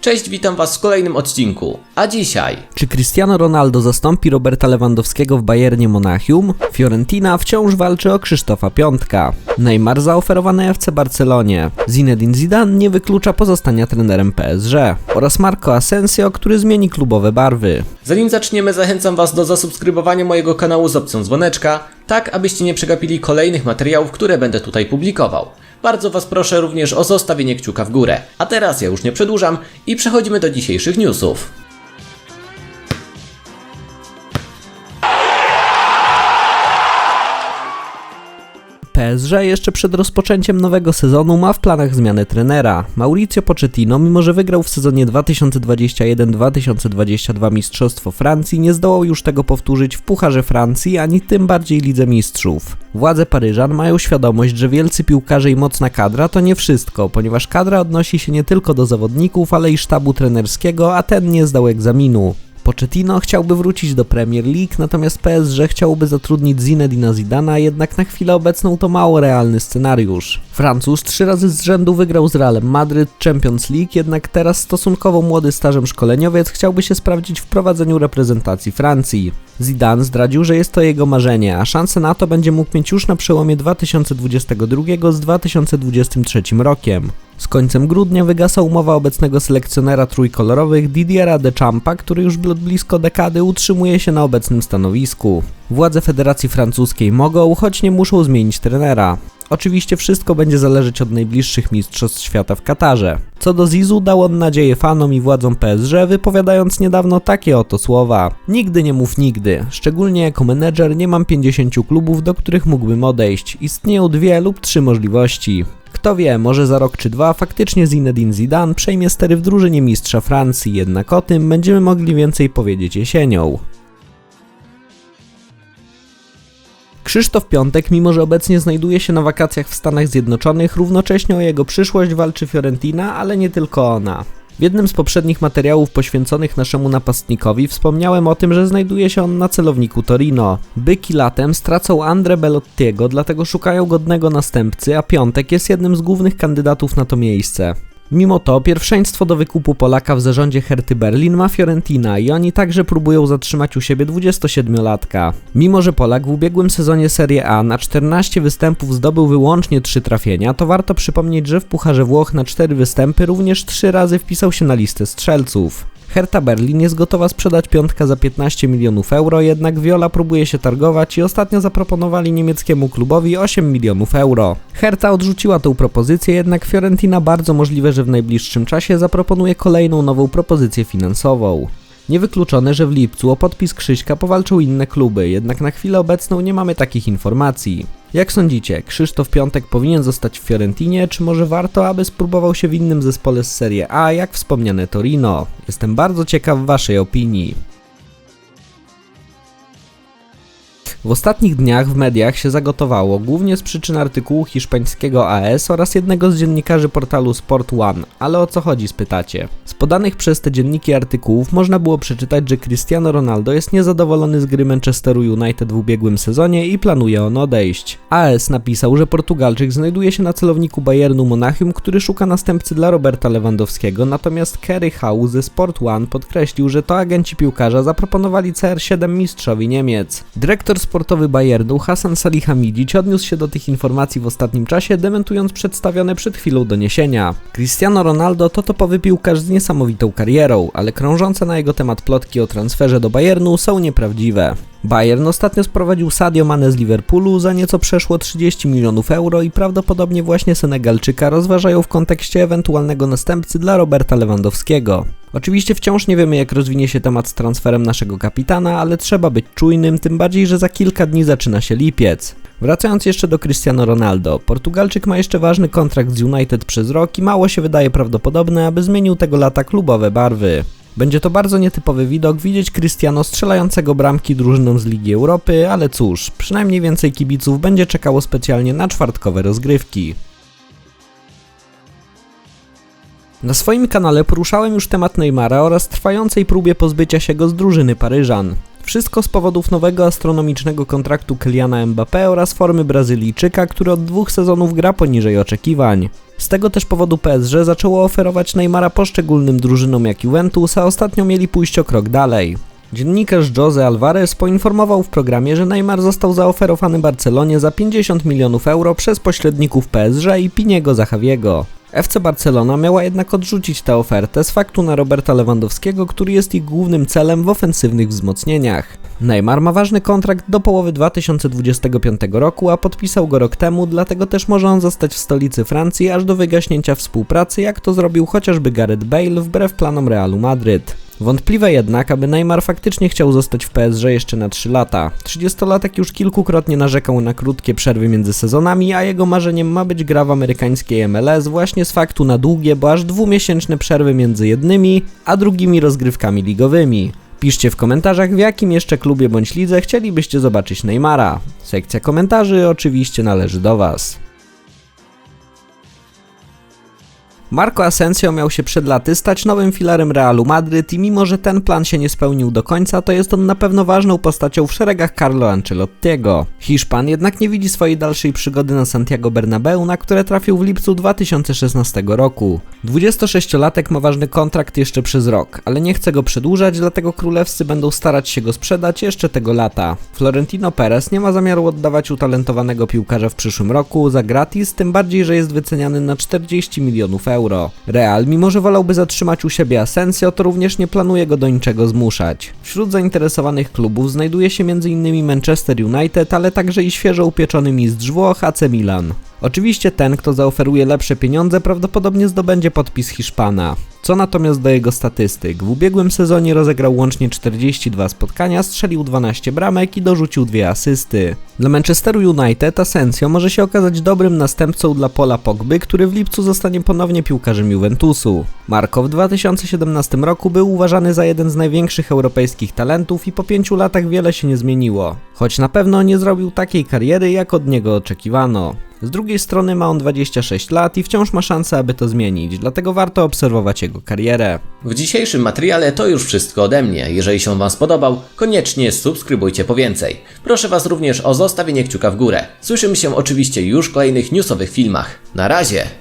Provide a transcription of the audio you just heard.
Cześć, witam Was w kolejnym odcinku. A dzisiaj Czy Cristiano Ronaldo zastąpi Roberta Lewandowskiego w Bayernie Monachium? Fiorentina wciąż walczy o Krzysztofa Piątka. Neymar zaoferowany FC Barcelonie. Zinedine Zidane nie wyklucza pozostania trenerem PSG. Oraz Marco Asensio, który zmieni klubowe barwy. Zanim zaczniemy, zachęcam Was do zasubskrybowania mojego kanału z opcją dzwoneczka, tak abyście nie przegapili kolejnych materiałów, które będę tutaj publikował. Bardzo Was proszę również o zostawienie kciuka w górę. A teraz ja już nie przedłużam i przechodzimy do dzisiejszych newsów. PSG jeszcze przed rozpoczęciem nowego sezonu ma w planach zmianę trenera. Mauricio Pochettino, mimo że wygrał w sezonie 2021-2022 Mistrzostwo Francji, nie zdołał już tego powtórzyć w Pucharze Francji, ani tym bardziej Lidze Mistrzów. Władze Paryżan mają świadomość, że wielcy piłkarze i mocna kadra to nie wszystko, ponieważ kadra odnosi się nie tylko do zawodników, ale i sztabu trenerskiego, a ten nie zdał egzaminu. Pochettino chciałby wrócić do Premier League, natomiast PSG chciałby zatrudnić Zinedina Zidana, jednak na chwilę obecną to mało realny scenariusz. Francuz trzy razy z rzędu wygrał z Realem Madryt Champions League, jednak teraz stosunkowo młody stażem szkoleniowiec chciałby się sprawdzić w prowadzeniu reprezentacji Francji. Zidane zdradził, że jest to jego marzenie, a szansę na to będzie mógł mieć już na przełomie 2022 z 2023 rokiem. Z końcem grudnia wygasa umowa obecnego selekcjonera trójkolorowych Didiera Deschampa, który już blisko dekady utrzymuje się na obecnym stanowisku. Władze Federacji Francuskiej mogą, choć nie muszą zmienić trenera. Oczywiście wszystko będzie zależeć od najbliższych mistrzostw świata w Katarze. Co do Zizu, dał on nadzieję fanom i władzom PSG, wypowiadając niedawno takie oto słowa. Nigdy nie mów nigdy. Szczególnie jako menedżer nie mam 50 klubów, do których mógłbym odejść. Istnieją dwie lub trzy możliwości. Kto wie, może za rok czy dwa faktycznie Zinedine Zidane przejmie stery w drużynie mistrza Francji, jednak o tym będziemy mogli więcej powiedzieć jesienią. Krzysztof Piątek, mimo że obecnie znajduje się na wakacjach w Stanach Zjednoczonych, równocześnie o jego przyszłość walczy Fiorentina, ale nie tylko ona. W jednym z poprzednich materiałów poświęconych naszemu napastnikowi wspomniałem o tym, że znajduje się on na celowniku Torino. Byki latem stracą Andre Belottiego, dlatego szukają godnego następcy, a Piątek jest jednym z głównych kandydatów na to miejsce. Mimo to pierwszeństwo do wykupu Polaka w zarządzie Herty Berlin ma Fiorentina i oni także próbują zatrzymać u siebie 27-latka. Mimo, że Polak w ubiegłym sezonie Serie A na 14 występów zdobył wyłącznie 3 trafienia, to warto przypomnieć, że w Pucharze Włoch na 4 występy również 3 razy wpisał się na listę strzelców. Hertha Berlin jest gotowa sprzedać piątka za 15 milionów euro, jednak Viola próbuje się targować i ostatnio zaproponowali niemieckiemu klubowi 8 milionów euro. Hertha odrzuciła tę propozycję, jednak Fiorentina bardzo możliwe, że w najbliższym czasie zaproponuje kolejną nową propozycję finansową. Niewykluczone, że w lipcu o podpis Krzyśka powalczą inne kluby, jednak na chwilę obecną nie mamy takich informacji. Jak sądzicie, Krzysztof Piątek powinien zostać w Fiorentinie, czy może warto, aby spróbował się w innym zespole z Serie A, jak wspomniane Torino? Jestem bardzo ciekaw waszej opinii. W ostatnich dniach w mediach się zagotowało, głównie z przyczyn artykułu hiszpańskiego AS oraz jednego z dziennikarzy portalu Sport One. Ale o co chodzi, spytacie? Z podanych przez te dzienniki artykułów można było przeczytać, że Cristiano Ronaldo jest niezadowolony z gry Manchesteru United w ubiegłym sezonie i planuje on odejść. AS napisał, że Portugalczyk znajduje się na celowniku Bayernu Monachium, który szuka następcy dla Roberta Lewandowskiego, natomiast Kerry Howe ze Sport One podkreślił, że to agenci piłkarza zaproponowali CR7 mistrzowi Niemiec. Dyrektor sportowy Bayernu Hasan Salihamidzic odniósł się do tych informacji w ostatnim czasie, dementując przedstawione przed chwilą doniesienia. Cristiano Ronaldo to topowy piłkarz z niesamowitą karierą, ale krążące na jego temat plotki o transferze do Bayernu są nieprawdziwe. Bayern ostatnio sprowadził Sadio Mane z Liverpoolu za nieco przeszło 30 milionów euro i prawdopodobnie właśnie Senegalczyka rozważają w kontekście ewentualnego następcy dla Roberta Lewandowskiego. Oczywiście wciąż nie wiemy jak rozwinie się temat z transferem naszego kapitana, ale trzeba być czujnym, tym bardziej, że za kilka dni zaczyna się lipiec. Wracając jeszcze do Cristiano Ronaldo, Portugalczyk ma jeszcze ważny kontrakt z United przez rok i mało się wydaje prawdopodobne, aby zmienił tego lata klubowe barwy. Będzie to bardzo nietypowy widok widzieć Cristiano strzelającego bramki drużynom z Ligi Europy, ale cóż, przynajmniej więcej kibiców będzie czekało specjalnie na czwartkowe rozgrywki. Na swoim kanale poruszałem już temat Neymara oraz trwającej próbie pozbycia się go z drużyny Paryżan. Wszystko z powodów nowego astronomicznego kontraktu Kyliana Mbappé oraz formy Brazylijczyka, który od dwóch sezonów gra poniżej oczekiwań. Z tego też powodu PSG zaczęło oferować Neymara poszczególnym drużynom jak Juventus, a ostatnio mieli pójść o krok dalej. Dziennikarz Jose Alvarez poinformował w programie, że Neymar został zaoferowany Barcelonie za 50 milionów euro przez pośredników PSG i Piniego Zachawiego. FC Barcelona miała jednak odrzucić tę ofertę z faktu na Roberta Lewandowskiego, który jest ich głównym celem w ofensywnych wzmocnieniach. Neymar ma ważny kontrakt do połowy 2025 roku, a podpisał go rok temu, dlatego też może on zostać w stolicy Francji aż do wygaśnięcia współpracy, jak to zrobił chociażby Gareth Bale wbrew planom Realu Madryt. Wątpliwe jednak, aby Neymar faktycznie chciał zostać w PSG jeszcze na 3 lata. 30-latek już kilkukrotnie narzekał na krótkie przerwy między sezonami, a jego marzeniem ma być gra w amerykańskiej MLS właśnie z faktu na długie, bo aż dwumiesięczne przerwy między jednymi, a drugimi rozgrywkami ligowymi. Piszcie w komentarzach, w jakim jeszcze klubie bądź lidze chcielibyście zobaczyć Neymara. Sekcja komentarzy oczywiście należy do Was. Marco Asensio miał się przed laty stać nowym filarem Realu Madryt i mimo, że ten plan się nie spełnił do końca, to jest on na pewno ważną postacią w szeregach Carlo Ancelottiego. Hiszpan jednak nie widzi swojej dalszej przygody na Santiago Bernabeu, na które trafił w lipcu 2016 roku. 26-latek ma ważny kontrakt jeszcze przez rok, ale nie chce go przedłużać, dlatego królewscy będą starać się go sprzedać jeszcze tego lata. Florentino Perez nie ma zamiaru oddawać utalentowanego piłkarza w przyszłym roku za gratis, tym bardziej, że jest wyceniany na 40 milionów euro. Real, mimo że wolałby zatrzymać u siebie Asensio, to również nie planuje go do niczego zmuszać. Wśród zainteresowanych klubów znajduje się m.in. Manchester United, ale także i świeżo upieczony mistrz Włoch AC Milan. Oczywiście ten, kto zaoferuje lepsze pieniądze, prawdopodobnie zdobędzie podpis Hiszpana. Co natomiast do jego statystyk? W ubiegłym sezonie rozegrał łącznie 42 spotkania, strzelił 12 bramek i dorzucił dwie asysty. Dla Manchesteru United Asensio może się okazać dobrym następcą dla Pola Pogby, który w lipcu zostanie ponownie piłkarzem Juventusu. Marko w 2017 roku był uważany za jeden z największych europejskich talentów i po pięciu latach wiele się nie zmieniło. Choć na pewno nie zrobił takiej kariery, jak od niego oczekiwano. Z drugiej strony ma on 26 lat i wciąż ma szansę, aby to zmienić, dlatego warto obserwować jego karierę. W dzisiejszym materiale to już wszystko ode mnie. Jeżeli się Wam spodobał, koniecznie subskrybujcie po więcej. Proszę Was również o zostawienie kciuka w górę. Słyszymy się oczywiście już w kolejnych newsowych filmach. Na razie!